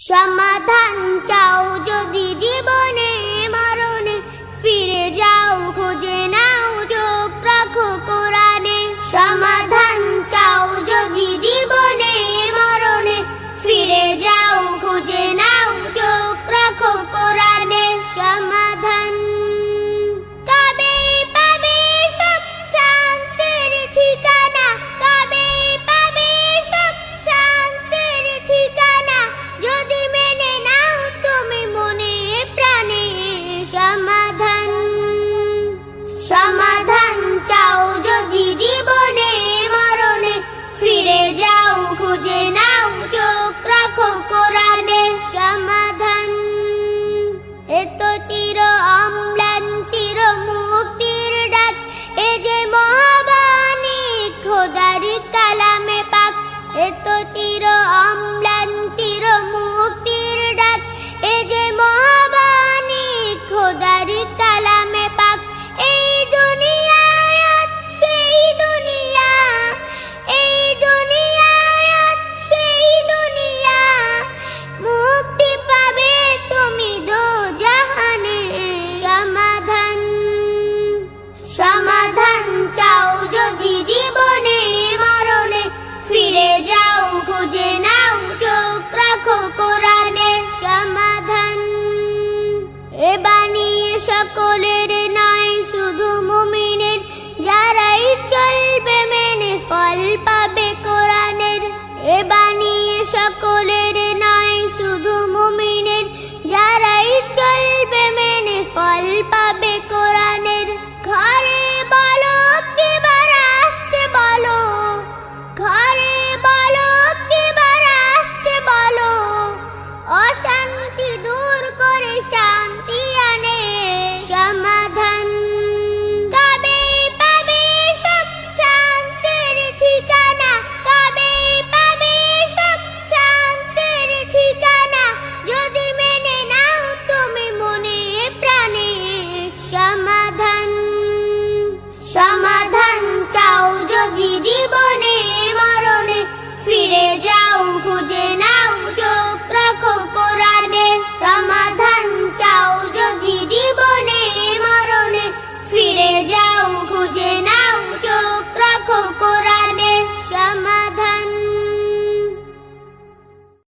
সমাধান চাও যদি জীবনে? मुझे ना ऊँचो रखो को যদি জীবনে মরণে ফিরে যাও, খুঁজে নাও, চোখ রাখো কোরআনে সমাধান। এ বানিয়ে সকলের নাই শুধু মুমিনের। যারাই চলবে মেনে ফল পাবে কোরআনের। এ বানিয়ে সকলের